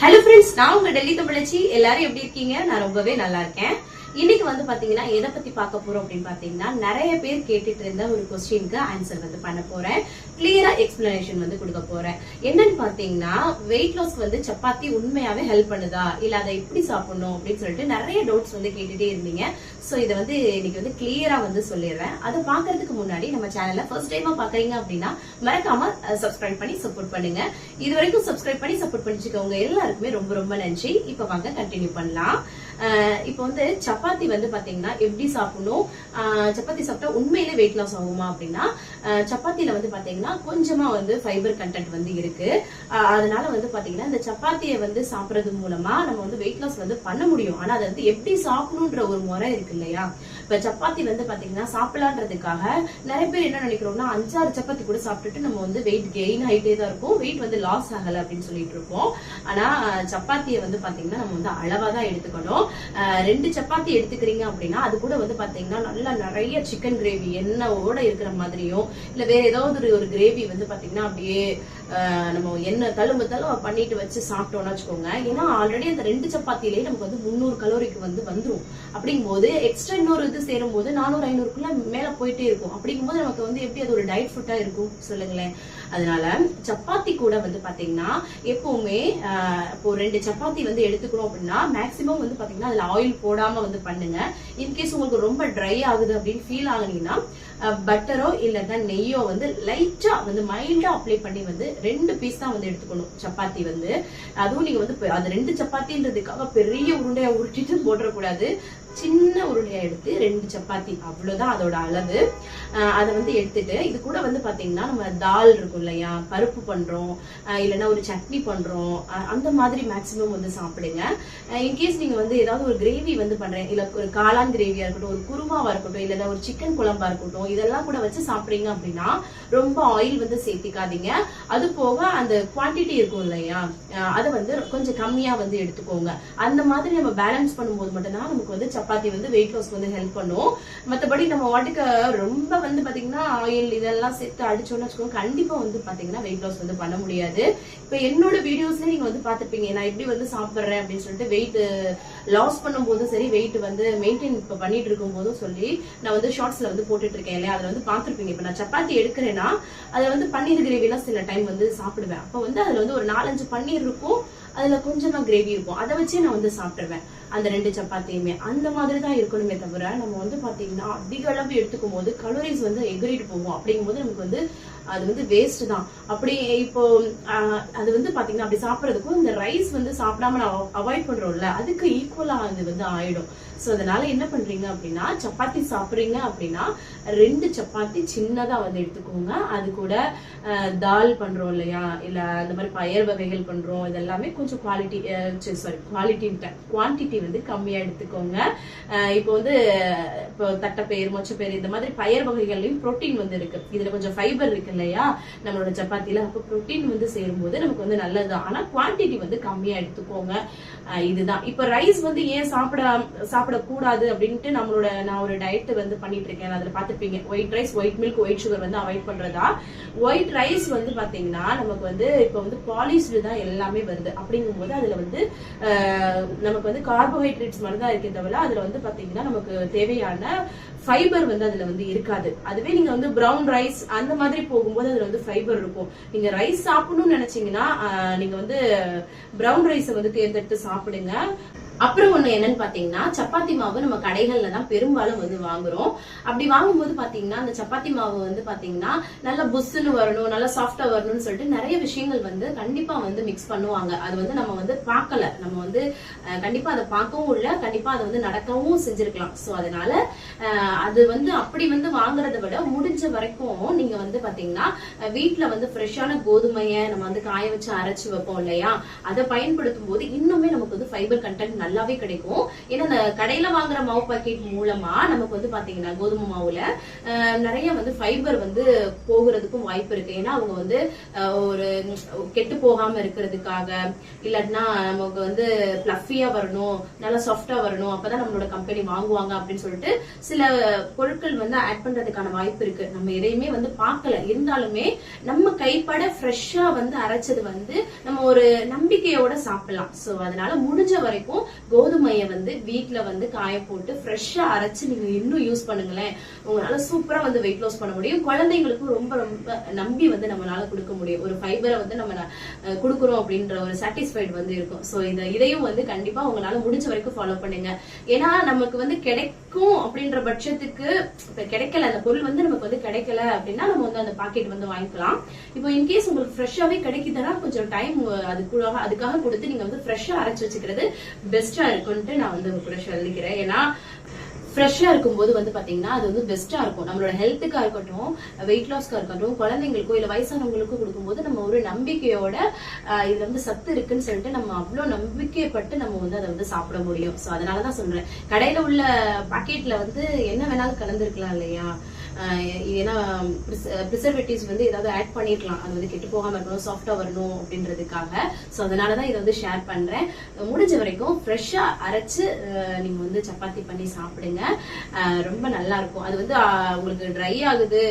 Hello friends நான் உங்க டெல்லி தமிழச்சி. எல்லாரும் எப்படி இருக்கீங்க? நான் ரொம்பவே நல்லா இருக்கேன். இன்னைக்கு வந்து பாத்தீங்கன்னா எதை பத்தி பார்க்க போறோம் அப்படின்னு பாத்தீங்கன்னா நிறைய பேர் கேட்டுட்டு இருந்த ஒரு கொஸ்டினுக்கு ஆன்சர் வந்து பண்ண போறேன். கிளியரா எக்ஸ்பிளனேஷன் வந்து கொடுக்க போறேன். என்னன்னு பாத்தீங்கன்னா வெயிட் லாஸ்க்கு வந்து சப்பாத்தி உண்மையாவே ஹெல்ப் பண்ணுதா? இல்ல அதை எப்படி சாப்பிடணும் அப்படின்னு சொல்லிட்டு நிறைய டவுட்ஸ் வந்து கேட்டுட்டே இருந்தீங்க. சோ இதை வந்து இன்னைக்கு வந்து கிளியரா வந்து சொல்லிடுறேன். அதை பாக்குறதுக்கு முன்னாடி நம்ம சேனல்ல ஃபர்ஸ்ட் டைமா பாக்குறீங்க அப்படின்னா மறக்காம சப்ஸ்கிரைப் பண்ணி சப்போர்ட் பண்ணுங்க. இது வரைக்கும் சப்ஸ்கிரைப் பண்ணி சப்போர்ட் பண்ணிச்சுக்கவங்க எல்லாருக்குமே ரொம்ப ரொம்ப நன்றி. இப்ப வாங்க கண்டினியூ பண்ணலாம். இப்போ வந்து சப்பாத்தி வந்து பாத்தீங்கன்னா எப்படி சாப்பிடணும்? சப்பாத்தி சாப்பிட்டா உண்மையிலே வெயிட் லாஸ் ஆகுமா அப்படின்னா சப்பாத்தியில வந்து பாத்தீங்கன்னா கொஞ்சமா வந்து ஃபைபர் கண்டென்ட் வந்து இருக்கு. அதனால வந்து பாத்தீங்கன்னா இந்த சப்பாத்தியை வந்து சாப்பிடுறது மூலமா நம்ம வந்து வெயிட் லாஸ் வந்து பண்ண முடியும். ஆனா அதை வந்து எப்படி சாப்பிடணுன்ற ஒரு முறை இருக்கு இல்லையா? இப்ப சப்பாத்தி வந்து பாத்தீங்கன்னா சாப்பிடலான்றதுக்காக நிறைய பேர் என்ன நினைக்கிறோம்னா அஞ்சாறு சப்பாத்தி கூட சாப்பிட்டுட்டு நம்ம வந்து வெயிட் கெயின் ஆயிட்டே தான் இருக்கும். வெயிட் வந்து லாஸ் ஆகல அப்படின்னு சொல்லிட்டு இருக்கோம். ஆனா சப்பாத்தியை வந்து பாத்தீங்கன்னா நம்ம வந்து அளவா தான் எடுத்துக்கணும். ரெண்டு சப்பாத்தி எடுத்துக்கிறீங்க அப்படின்னா அது கூட வந்து பாத்தீங்கன்னா நல்லா நிறைய சிக்கன் கிரேவி எண்ணெயோட இருக்கிற மாதிரியும் இல்ல வேற ஏதாவது ஒரு- ஒரு கிரேவி வந்து பாத்தீங்கன்னா அப்படியே நம்ம எண்ணெய் தழும்பு தழுவ பண்ணிட்டு வச்சு சாப்பிட்டோம்னு வச்சுக்கோங்க. ஏன்னா ஆல்ரெடி அந்த ரெண்டு சப்பாத்திலேயே நமக்கு வந்து முந்நூறு கலோரிக்கு வந்து வந்துரும். அப்படிங்கும்போது எக்ஸ்ட்ரா இன்னொரு இது சேரும் போது நானூறு ஐநூறுக்குள்ள மேல போயிட்டே இருக்கும். அப்படிங்கும்போது நமக்கு வந்து எப்படி அது ஒரு டயட் ஃபுட்டா இருக்கும்? சொல்லுங்களேன். அதனால சப்பாத்தி கூட வந்து பாத்தீங்கன்னா எப்பவுமே இப்போ ரெண்டு சப்பாத்தி வந்து எடுத்துக்கணும் அப்படின்னா மேக்சிமம் வந்து பாத்தீங்கன்னா அதுல ஆயில் போடாம வந்து பண்ணுங்க. இன்கேஸ் உங்களுக்கு ரொம்ப ட்ரை ஆகுது அப்படின்னு ஃபீல் ஆகுனீங்கன்னா பட்டரோ இல்லைன்னா நெய்யோ வந்து லைட்டா வந்து மைல்டா அப்ளை பண்ணி வந்து ரெண்டு பீஸ் தான் வந்து எடுத்துக்கணும். சப்பாத்தி வந்து. அதுவும் நீங்க வந்து பெ- அது ரெண்டு சப்பாத்தின்றதுக்காக பெரிய உருண்டையா உருட்டிட்டு போட்டுறக்கூடாது. சின்ன உருளையா எடுத்து ரெண்டு சப்பாத்தி அவ்வளவுதான் அதோட அளவு. அதை வந்து எடுத்துட்டு இது கூட வந்து பாத்தீங்கன்னா நம்ம தால் இருக்கும் இல்லையா? பருப்பு பண்றோம் இல்லைன்னா ஒரு சட்னி பண்றோம் அந்த மாதிரி மேக்சிமம் வந்து சாப்பிடுங்க. இன்கேஸ் நீங்க வந்து ஏதாவது ஒரு கிரேவி வந்து பண்றேன் இல்ல ஒரு காளான் கிரேவியா இருக்கட்டும் ஒரு குருமாவா இருக்கட்டும் இல்ல ஒரு சிக்கன் குழம்பா இருக்கட்டும் இதெல்லாம் கூட வச்சு சாப்பிடுறீங்க அப்படின்னா ரொம்ப ஆயில் வந்து சேர்த்திக்காதீங்க. அது போக அந்த குவாண்டிட்டி இருக்கும் இல்லையா? அஹ் அதை வந்து கொஞ்சம் கம்மியா வந்து எடுத்துக்கோங்க. அந்த மாதிரி நம்ம பேலன்ஸ் பண்ணும்போது மட்டும்தான் நமக்கு வந்து சப்பாத்தி வந்து வெயிட் லாஸ்க்கு வந்து ஹெல்ப் பண்ணும். மற்றபடி நம்ம வாட்டுக்கு ரொம்ப வந்து பாத்தீங்கன்னா ஆயில் இதெல்லாம் சேர்த்து அடிச்சோம்னு வச்சுக்கோங்க கண்டிப்பா வந்து பாத்தீங்கன்னா வெயிட் லாஸ் வந்து பண்ண முடியாது. இப்ப என்னோட வீடியோஸ்ல நீங்க வந்து பாத்துப்பீங்க நான் எப்படி வந்து சாப்பிடுறேன் அப்படின்னு சொல்லிட்டு வெயிட் லாஸ் பண்ணும்போதும் சரி வெயிட் வந்து மெயின்டைன் இப்ப பண்ணிட்டு இருக்கும் போதும் சொல்லி நான் வந்து ஷார்ட்ஸ்ல வந்து போட்டுட்டு இருக்கேன் இல்லையா? அதுல வந்து பாத்துருப்பீங்க இப்ப நான் சப்பாத்தி எடுக்கிறேன்னா அதுல வந்து பன்னீர் கிரேவிலாம் சில டைம் வந்து சாப்பிடுவேன். அப்ப வந்து அதுல வந்து ஒரு நாலஞ்சு பன்னீர் இருக்கும். அதுல கொஞ்சமா கிரேவி இருக்கும். அதை வச்சே நான் வந்து சாப்பிட்ருவேன் அந்த ரெண்டு சப்பாத்தியுமே. அந்த மாதிரி தான் இருக்கணுமே தவிர நம்ம வந்து பாத்தீங்கன்னா அதிக அளவு எடுத்துக்கும் போது கலோரிஸ் வந்து எகிரிட்டு போகும். அப்படிங்கும்போது நமக்கு வந்து அது வந்து வேஸ்ட் தான். அப்படி இப்போ அது வந்து பாத்தீங்கன்னா அப்படி சாப்பிடறதுக்கும் இந்த ரைஸ் வந்து சாப்பிடாம நான் அவாய்ட் பண்றோம்ல அதுக்கு ஈக்குவலா அது வந்து ஆயிடும். ஸோ அதனால என்ன பண்றீங்க அப்படின்னா சப்பாத்தி சாப்பிட்றீங்க அப்படின்னா ரெண்டு சப்பாத்தி சின்னதாக வந்து எடுத்துக்கோங்க. அது கூட தால் பண்றோம் இல்லையா? இல்லை அந்த மாதிரி பயர் வகைகள் பண்றோம். இதெல்லாமே கொஞ்சம் குவாலிட்டி சாரி குவாலிட்டின்ட்ட குவான்டிட்டி வந்து கம்மியாக எடுத்துக்கோங்க. இப்போ வந்து இப்போ தட்டைப்பயிர் மொச்சப்பயிர் இந்த மாதிரி பயர் வகைகள்லையும் ப்ரோட்டீன் வந்து இருக்கு. இதுல கொஞ்சம் ஃபைபர் இருக்கு இல்லையா? நம்மளோட சப்பாத்தியில அப்போ புரோட்டீன் வந்து சேரும்போது நமக்கு வந்து நல்லது. ஆனால் குவான்டிட்டி வந்து கம்மியாக எடுத்துக்கோங்க. இதுதான். இப்போ ரைஸ் வந்து ஏன் சாப்பிட சாப்பிடக்கூடாது அப்படின்ட்டு நம்மளோட நான் ஒரு டயட் வந்து பண்ணிட்டு இருக்கேன் அதுல பார்த்துருப்பீங்க white rice white milk white sugar வந்து அவாய்ட் பண்றதா? ஒயிட் ரைஸ் வந்து பாத்தீங்கன்னா நமக்கு வந்து இப்போ வந்து பாலிஷ்டு தான் எல்லாமே வருது. அப்படிங்கும்போது அதுல வந்து நமக்கு வந்து கார்போஹைட்ரேட்ஸ் மாதிரி தான் இருக்கே தவிர அதுல வந்து பாத்தீங்கன்னா நமக்கு தேவையான ஃபைபர் வந்து அதுல வந்து இருக்காது. அதுவே நீங்க வந்து ப்ரௌன் ரைஸ் அந்த மாதிரி போகும்போது அதுல வந்து ஃபைபர் இருக்கும். நீங்க ரைஸ் சாப்பிடணும்னு நினைச்சீங்கன்னா நீங்கள் நீங்க வந்து ப்ரௌன் ரைஸை வந்து தேர்ந்தெடுத்து சாப்பிடுங்க. அப்புறம் ஒண்ணு என்னன்னு பாத்தீங்கன்னா சப்பாத்தி மாவு நம்ம கடைகள்ல தான் பெரும்பாலும் வந்து வாங்குறோம். அப்படி வாங்கும்போது பாத்தீங்கன்னா அந்த சப்பாத்தி மாவு வந்து பாத்தீங்கன்னா நல்லா புஸ்ஸுன்னு வரணும் நல்லா சாஃப்டா வரணும்னு சொல்லிட்டு நிறைய விஷயங்கள் வந்து கண்டிப்பா வந்து மிக்ஸ் பண்ணுவாங்க. அது வந்து நம்ம வந்து பார்க்கல. நம்ம வந்து கண்டிப்பா அதை பார்க்கவும் இல்ல கண்டிப்பா அதை வந்து நடக்கவும் செஞ்சிருக்கலாம். சோ அதனால அது வந்து அப்படி வந்து வாங்குறத விட முடிஞ்ச வரைக்கும் நீங்க வந்து பாத்தீங்கன்னா வீட்டுல வந்து ஃப்ரெஷ்ஷான கோதுமையை நம்ம வந்து காய வச்சு அரைச்சு வைப்போம் இல்லையா? அதை பயன்படுத்தும் போது இன்னுமே நமக்கு வந்து ஃபைபர் கண்டென்ட் நல்லாவே கிடைக்கும். ஏன்னா இந்த கடையில வாங்குற மாவு பாக்கெட் மூலமா நமக்கு வந்து பாத்தீங்கன்னா கோதுமை மாவுல நிறைய வந்து ஃபைபர் வந்து போகிறதுக்கும் வாய்ப்பு இருக்கு. ஏன்னா அவங்க வந்து ஒரு கெட்டு போகாம இருக்கிறதுக்காக இல்லாட்டினா நமக்கு வந்து பிளஃபியா வரணும் நல்லா சாஃப்டா வரணும் அப்பதான் நம்மளோட கம்பெனி வாங்குவாங்க அப்படின்னு சொல்லிட்டு சில பொருட்கள் வந்து ஆட் பண்றதுக்கான வாய்ப்பு இருக்கு. நம்ம எதையுமே வந்து பார்க்கல. இருந்தாலுமே நம்ம கைப்பட ஃப்ரெஷ்ஷா வந்து அரைச்சது வந்து நம்ம ஒரு நம்பிக்கையோட சாப்பிடலாம். சோ அதனால முடிஞ்ச வரைக்கும் கோதுமையை வந்து வீட்டில் வந்து காய போட்டு ஃப்ரெஷ்ஷாக அரைச்சு நீங்க இன்னும் யூஸ் பண்ணுங்களேன். உங்களால சூப்பரா வந்து வெயிட் லாஸ் பண்ண முடியும். குழந்தைங்களுக்கும் ரொம்ப ரொம்ப நம்பி வந்து நம்மளால கொடுக்க முடியும். ஒரு ஃபைபரை வந்து நம்ம கொடுக்குறோம் அப்படின்ற ஒரு சாட்டிஸ்ஃபைடு வந்து இருக்கும். சோ இந்த இதையும் வந்து கண்டிப்பா உங்களால முடிஞ்ச வரைக்கும் ஃபாலோ பண்ணுங்க. ஏன்னா நமக்கு வந்து கிடைக்கும் அப்படின்ற பட்சத்துக்கு இப்ப கிடைக்கல அந்த பொருள் வந்து நமக்கு வந்து கிடைக்கல அப்படின்னா நம்ம வந்து அந்த பாக்கெட் வந்து வாங்கிக்கலாம். இப்போ இன்கேஸ் உங்களுக்கு ஃப்ரெஷ்ஷாகவே கிடைக்குதுன்னா கொஞ்சம் டைம் அதுக்குள்ள அதுக்காக கொடுத்து நீங்க வந்து ஃப்ரெஷ்ஷாக அரைச்சு வச்சுக்கிறது பெஸ்ட் பெஸ்ட்டாக இருக்குன்ட்டு நான் வந்து உங்க கூட சொல்லிக்கிறேன். ஏன்னா ஃப்ரெஷ்ஷாக இருக்கும்போது வந்து பார்த்தீங்கன்னா அது வந்து பெஸ்ட்டாக இருக்கும். நம்மளோட ஹெல்த்துக்காக இருக்கட்டும் வெயிட் லாஸ்க்காக இருக்கட்டும் குழந்தைங்களுக்கோ இல்லை வயசானவங்களுக்கும் கொடுக்கும்போது நம்ம ஒரு நம்பிக்கையோட ஆஹ், வந்து சத்து இருக்குன்னு சொல்லிட்டு நம்ம அவ்வளோ நம்பிக்கைப்பட்டு நம்ம வந்து அதை வந்து சாப்பிட முடியும். ஸோ அதனால தான் சொல்றேன். கடையில் உள்ள பாக்கெட்ல வந்து என்ன வேணாலும் கலந்துருக்கலாம் இல்லையா? ஏன்னா ப்ரிசர்வேட்டிவ்ஸ் வந்து ஏதாவது ஆட் பண்ணிருக்கலாம். அது வந்து கெட்டு போகாம இருக்கணும் சாஃப்டா வரணும் அப்படின்றதுக்காக. ஸோ அதனால தான் இதை வந்து ஷேர் பண்றேன். முடிஞ்ச வரைக்கும் ஃப்ரெஷ்ஷா அரைச்சு நீங்கள் நீங்க வந்து சப்பாத்தி பண்ணி சாப்பிடுங்க. ரொம்ப நல்லா இருக்கும். அது வந்து உங்களுக்கு ட்ரை ஆகுது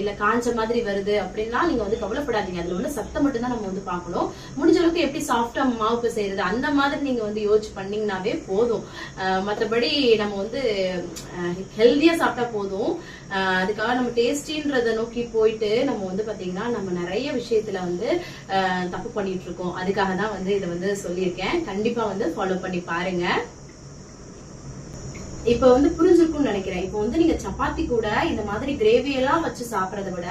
இல்லை இல்ல காஞ்ச மாதிரி வருது அப்படின்னா நீங்க வந்து கவலைப்படாதீங்க. அதுல உள்ள சத்தம் மட்டும் தான் நம்ம வந்து பார்க்கணும். முடிஞ்ச அளவுக்கு எப்படி சாஃப்டா மாவு செய்யறது அந்த மாதிரி நீங்க வந்து யோசிச்சு பண்ணீங்கன்னாவே போதும். மற்றபடி நம்ம வந்து ஹெல்த்தியாக சாப்பிட்டா போதும். அதுக்காக நம்ம டேஸ்டின்றதை நோக்கி போயிட்டு நம்ம வந்து பாத்தீங்கன்னா நம்ம நிறைய விஷயத்துல வந்து தப்பு பண்ணிட்டு இருக்கோம் அதுக்காக தான் வந்து இதை வந்து சொல்லியிருக்கேன். கண்டிப்பா வந்து ஃபாலோ பண்ணி பாருங்க. இப்ப வந்து புரிஞ்சிருக்கும்னு நினைக்கிறேன். இப்போ வந்து நீங்க சப்பாத்தி கூட இந்த மாதிரி கிரேவி எல்லாம் வச்சு சாப்பிடறத விட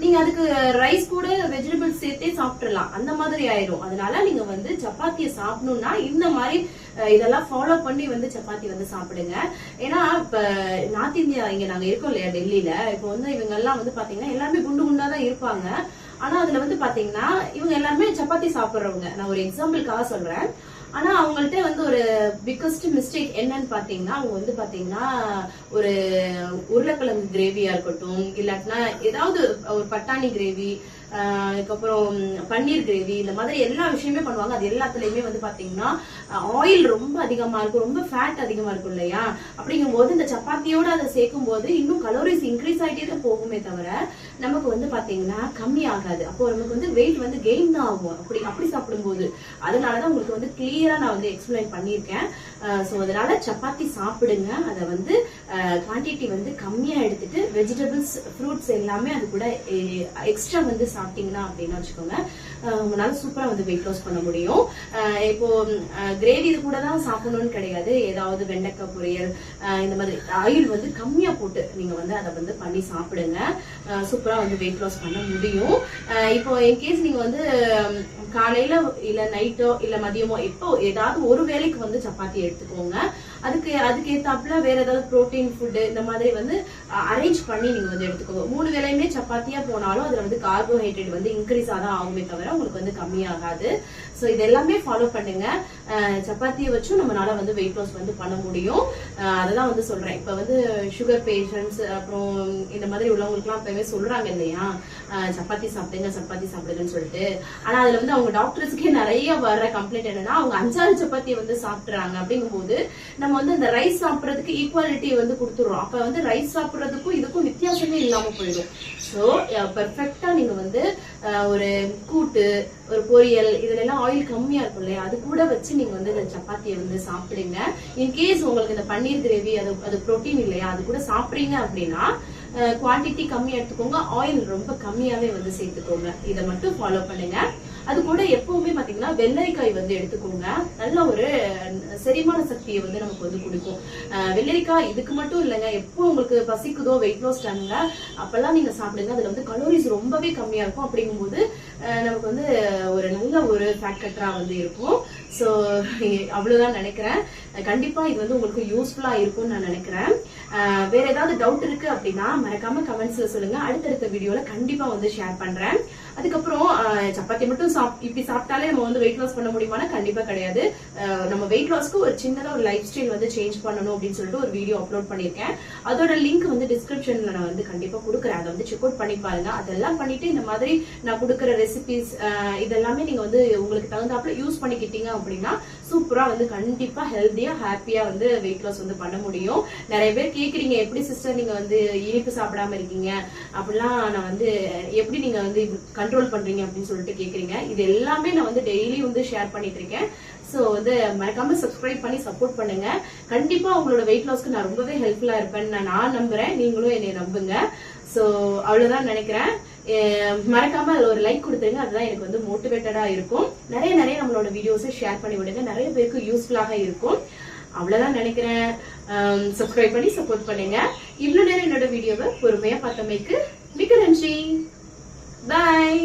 நீங்க அதுக்கு ரைஸ் கூட வெஜிடபிள்ஸ் சேர்த்தே சாப்பிட்டுலாம் அந்த மாதிரி ஆயிரும். அதனால நீங்க வந்து சப்பாத்தியை சாப்பிடணும்னா இந்த மாதிரி இதெல்லாம் ஃபாலோ பண்ணி வந்து சப்பாத்தி வந்து சாப்பிடுங்க. ஏன்னா இப்ப நார்த் இந்தியா இங்க நாங்க இருக்கோம் இல்லையா டெல்லியில. இப்போ வந்து இவங்க எல்லாம் வந்து பாத்தீங்கன்னா எல்லாமே குண்டு குண்டாதான் இருப்பாங்க. ஆனா அதுல வந்து பாத்தீங்கன்னா இவங்க எல்லாருமே சப்பாத்தி சாப்பிடுறவங்க. நான் ஒரு எக்ஸாம்பிளுக்காக சொல்றேன். ஆனா அவங்கள்ட்ட வந்து ஒரு பிக்கஸ்ட் மிஸ்டேக் என்னன்னு பாத்தீங்கன்னா அவங்க வந்து பாத்தீங்கன்னா ஒரு உருளைக்கிழங்கு கிரேவியா இருக்கட்டும் இல்லாட்டினா ஏதாவது ஒரு பட்டாணி கிரேவி அதுக்கப்புறம் பன்னீர் கிரேவி இந்த மாதிரி எல்லா விஷயமே பண்ணுவாங்க. அது எல்லாத்துலயுமே வந்து பாத்தீங்கன்னா ஆயில் ரொம்ப அதிகமா இருக்கும். ரொம்ப ஃபேட் அதிகமா இருக்கும் இல்லையா? அப்படிங்கும் போது இந்த சப்பாத்தியோட அதை சேர்க்கும் போது இன்னும் கலோரிஸ் இன்க்ரீஸ் ஆகிட்டே தான் போகுமே தவிர நமக்கு வந்து பாத்தீங்கன்னா கம்மி ஆகாது. அப்போ நமக்கு வந்து வெயிட் வந்து கெயின் தான் ஆகும். அப்படி அப்படி சாப்பிடும்போது. அதனாலதான் உங்களுக்கு வந்து கிளியரா நான் வந்து எக்ஸ்பிளைன் பண்ணியிருக்கேன். ஸோ அதனால சப்பாத்தி சாப்பிடுங்க. அதை வந்து குவான்டிட்டி வந்து கம்மியாக எடுத்துட்டு வெஜிடபிள்ஸ் ஃப்ரூட்ஸ் எல்லாமே அது கூட எக்ஸ்ட்ரா வந்து சாப்பிட்டீங்கன்னா அப்படின்னு வச்சுக்கோங்க. உங்களால் சூப்பராக வந்து வெயிட் லாஸ் பண்ண முடியும். இப்போ கிரேவி இது கூட தான் சாப்பிடணும்னு கிடையாது. ஏதாவது வெண்டைக்காய் பொரியல் இந்த மாதிரி ஆயில் வந்து கம்மியாக போட்டு நீங்கள் வந்து அதை வந்து பண்ணி சாப்பிடுங்க. சூப்பராக வந்து வெயிட் லாஸ் பண்ண முடியும். அஹ் இப்போ இன்கேஸ் நீங்கள் வந்து காலையில் இல்லை நைட்டோ இல்லை மதியமோ இப்போ ஏதாவது ஒரு வேளைக்கு வந்து சப்பாத்தி எடுத்துக்கோங்க. அதுக்கு அதுக்கு ஏத்தாப்புல வேற ஏதாவது புரோட்டீன் ஃபுட்டு இந்த மாதிரி வந்து அரேஞ்ச் பண்ணி நீங்க வந்து எடுத்துக்கோங்க. மூணு வேலையுமே சப்பாத்தியா போனாலும் அதுல வந்து கார்போஹைட்ரேட் வந்து இன்க்ரீஸ் ஆதான் ஆகுமே தவிர உங்களுக்கு வந்து கம்மியாகாது. சோ இது எல்லாமே ஃபாலோ பண்ணுங்க சப்பாத்தியை வச்சும் நம்மளால வந்து வெயிட் லாஸ் வந்து பண்ண முடியும். அதெல்லாம் வந்து சொல்றேன். இப்ப வந்து சுகர் பேஷண்ட்ஸ் அப்புறம் இந்த மாதிரி உள்ளவங்களுக்குலாம் எப்பவுமே சொல்றாங்க இல்லையா? சப்பாத்தி சாப்பிடுங்க சப்பாத்தி சாப்பிடுங்கன்னு சொல்லிட்டு. ஆனா அதுல வந்து அவங்க டாக்டர்ஸ்க்கே நிறைய வர்ற கம்ப்ளைண்ட் என்னன்னா அவங்க அஞ்சாறு சப்பாத்தியை வந்து சாப்பிடுறாங்க. அப்படிங்கும்போது நம்ம வந்து அந்த ரைஸ் சாப்பிடுறதுக்கு ஈக்குவாலிட்டி வந்து கொடுத்துடுறோம். அப்ப வந்து ரைஸ் சாப்பிட்றதுக்கும் இதுக்கும் வித்தியாசமே இல்லாம போயிடும். ஸோ பெர்ஃபெக்டா நீங்க வந்து ஒரு கூட்டு ஒரு பொரியல் இதுல எல்லாம் ஆயில் கம்மியா இருக்கும் இல்லையா? அது கூட வச்சு நீங்க வந்து இந்த சப்பாத்தியை வந்து சாப்பிடுங்க. இன்கேஸ் உங்களுக்கு இந்த பன்னீர் கிரேவி அது அது புரோட்டீன் இல்லையா? அது கூட சாப்பிடுறீங்க அப்படின்னா குவாண்டிட்டி கம்மியா எடுத்துக்கோங்க. ஆயில் ரொம்ப கம்மியாவே வந்து சேர்த்துக்கோங்க. இதை மட்டும் ஃபாலோ பண்ணுங்க. அது கூட எப்பவுமே பாத்தீங்கன்னா வெள்ளரிக்காய் வந்து எடுத்துக்கோங்க. நல்ல ஒரு செரிமான சக்தியை வந்து நமக்கு வந்து கொடுக்கும். வெள்ளரிக்காய் இதுக்கு மட்டும் இல்லைங்க. எப்போ உங்களுக்கு பசிக்குதோ வெயிட் லாஸ் டைம்ல அப்பெல்லாம் நீங்க சாப்பிடுங்க. அதுல வந்து கலோரிஸ் ரொம்பவே கம்மியா இருக்கும். அப்படிங்கும்போது நமக்கு வந்து ஒரு நல்ல ஒரு ஃபேட் கட்டரா வந்து இருக்கும். ஸோ அவ்வளவுதான் நினைக்கிறேன். கண்டிப்பா இது வந்து உங்களுக்கு யூஸ்ஃபுல்லா இருக்கும்னு நான் நினைக்கிறேன். வேற ஏதாவது டவுட் இருக்கு அப்படின்னா மறக்காம கமெண்ட்ஸ்ல சொல்லுங்க. அடுத்தடுத்த வீடியோல கண்டிப்பா வந்து ஷேர் பண்றேன். அதுக்கப்புறம் சப்பாத்தி மட்டும் சாப் இப்படி சாப்பிட்டாலே நம்ம வந்து வெயிட் லாஸ் பண்ண முடியுமானா கண்டிப்பா கிடையாது. ஆஹ், நம்ம வெயிட் லாஸ்க்கு ஒரு சின்னதா ஒரு லைஃப் ஸ்டைல் வந்து சேஞ்ச் பண்ணணும் அப்படின்னு சொல்லிட்டு ஒரு வீடியோ அப்லோட் பண்ணிருக்கேன் அதோட லிங்க் வந்து டிஸ்கிரிப்ஷன்ல நான் வந்து கண்டிப்பா கொடுக்குறேன். அதை வந்து செக் அவுட் பண்ணி பாருங்க. அதெல்லாம் பண்ணிட்டு இந்த மாதிரி நான் கொடுக்குற ரெசிபிஸ் இதெல்லாமே நீங்க வந்து உங்களுக்கு தகுந்தாப்புல யூஸ் பண்ணிக்கிட்டீங்க அப்படின்னா சூப்பரா வந்து கண்டிப்பா ஹெல்த்தியா ஹாப்பியா வந்து வெயிட் லாஸ் வந்து பண்ண முடியும். நிறைய பேர் கேக்குறீங்க எப்படி சிஸ்டர் நீங்க வந்து இனிப்பு சாப்பிடாம இருக்கீங்க? அப்படிலாம் நான் வந்து எப்படி நீங்க வந்து கண்ட்ரோல் பண்றீங்க? அப்படின்னு சொல்லிட்டு கேக்குறீங்க. இது எல்லாமே நான் வந்து டெய்லி வந்து ஷேர் பண்ணிட்டு இருக்கேன். ஸோ வந்து மறக்காம சப்ஸ்கிரைப் பண்ணி சப்போர்ட் பண்ணுங்க. கண்டிப்பா உங்களோட வெயிட் லாஸ்க்கு நான் ரொம்பவே ஹெல்ப்ஃபுல்லா இருப்பேன்னு நான் நான் நம்புறேன். நீங்களும் என்னை நம்புங்க. ஸோ அவ்வளவுதான் நினைக்கிறேன். மறக்காம அதுல ஒரு லைக் கொடுத்துருங்க. அதுதான் எனக்கு வந்து மோட்டிவேட்டடாக இருக்கும். நிறைய நிறைய நம்மளோட வீடியோஸை ஷேர் பண்ணி விடுங்க. நிறைய பேருக்கு யூஸ்ஃபுல்லாக இருக்கும். அவ்வளோதான் நினைக்கிறேன். சப்ஸ்கிரைப் பண்ணி சப்போர்ட் பண்ணுங்க. இவ்வளோ நேரம் என்னோட வீடியோவை பொறுமையாக பார்த்தமைக்கு மிக்க நன்றி. பாய்